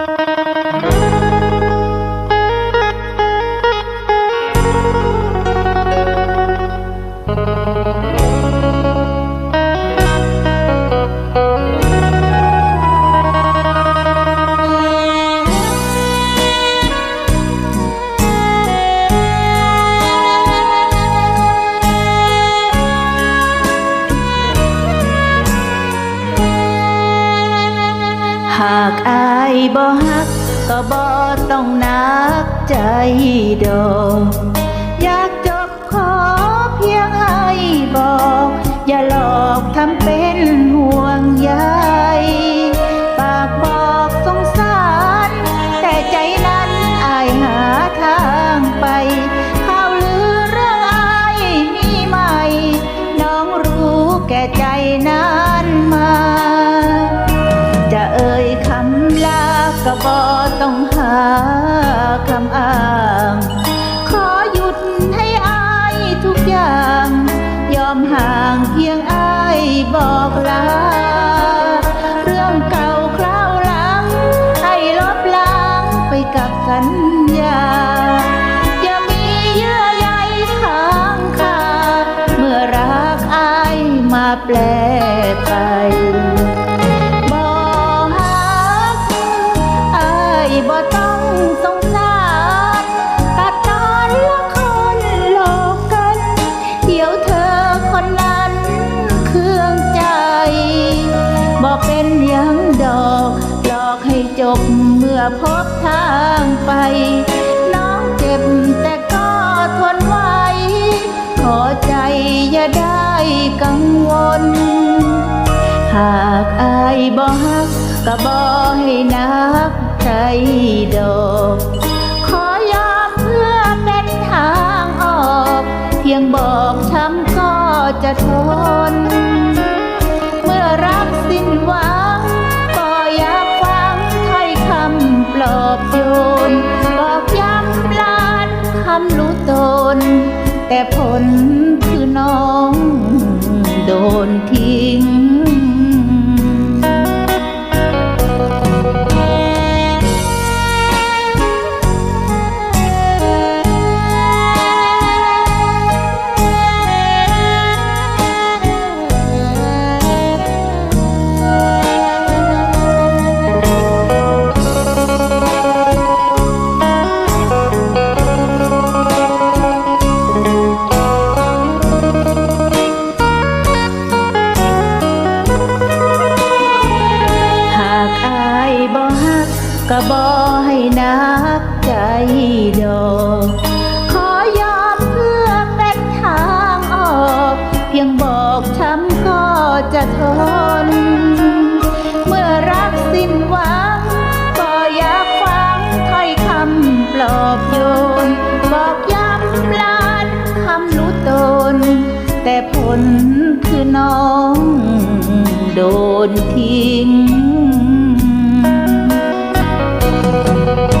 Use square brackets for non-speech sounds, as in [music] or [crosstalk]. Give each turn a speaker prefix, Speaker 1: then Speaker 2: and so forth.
Speaker 1: you [laughs] หากอายบ่ฮัก ก็บ่ต้องนักใจดอก สัญญา อย่ามีเยื่อใยค้างคาเมื่อรักอายมาแปลไปบ่ฮักอายบ่ต้องสงสารตัดตอนละคนหลอกกัน เดี๋ยวเธอคนนั้นเครื่องใจบ่เป็นหยัง อพบทางไป น้องเจ็บแต่ก็ทนไว้ ขอใจอย่าได้กังวล หากอายบ่ฮักก็บ่ให้นักใจดอก ความรู้ตน แต่ผลคือน้องโดนทิ้ง ก็บ่ให้นักใจดอกขอยอมเพื่อเป็นทางออก เพียงบอกช้ำก็จะทน เมื่อรักสิ้นหวังก็อยากฟังถ้อยคำปลอบโยน บอกย้ำลานคำรู้ตน แต่ผลคือน้องโดนทิ้ง Thank you.